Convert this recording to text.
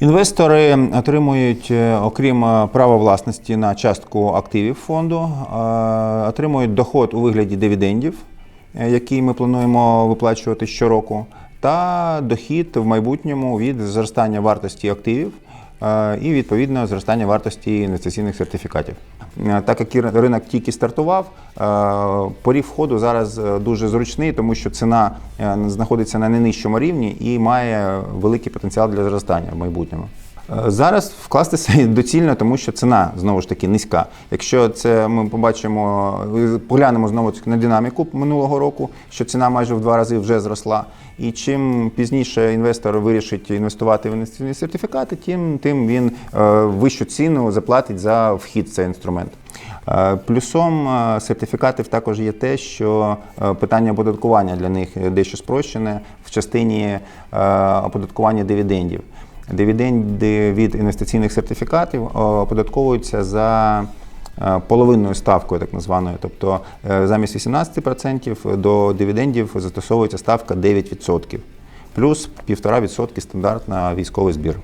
Інвестори отримують, е, окрім е, права власності на частку активів фонду, е, отримують доход у вигляді дивідендів, який ми плануємо виплачувати щороку, та дохід в майбутньому від зростання вартості активів і відповідно зростання вартості інвестиційних сертифікатів. Е, Так як ринок тільки стартував, е, поріг входу зараз е, дуже зручний, тому що ціна е, знаходиться на найнижчому рівні і має великий потенціал для зростання в майбутньому. Е, Зараз вкластися доцільно, тому що ціна знову ж таки низька. Якщо це ми побачимо, е, поглянемо знову на динаміку минулого року, що ціна майже в два рази вже зросла. І чим пізніше інвестор вирішить інвестувати в інвестиційні сертифікати, тим, тим він е, вищу ціну заплатить за вхід в цей інструмент. Плюсом сертифікатів також є те, що питання оподаткування для них дещо спрощене в частині оподаткування дивідендів. Дивіденди від інвестиційних сертифікатів е, оподатковуються за е, половинною ставкою, так названою. Тобто е, замість 18% до дивідендів застосовується ставка 9%, плюс 1,5% стандарт на військовий збір.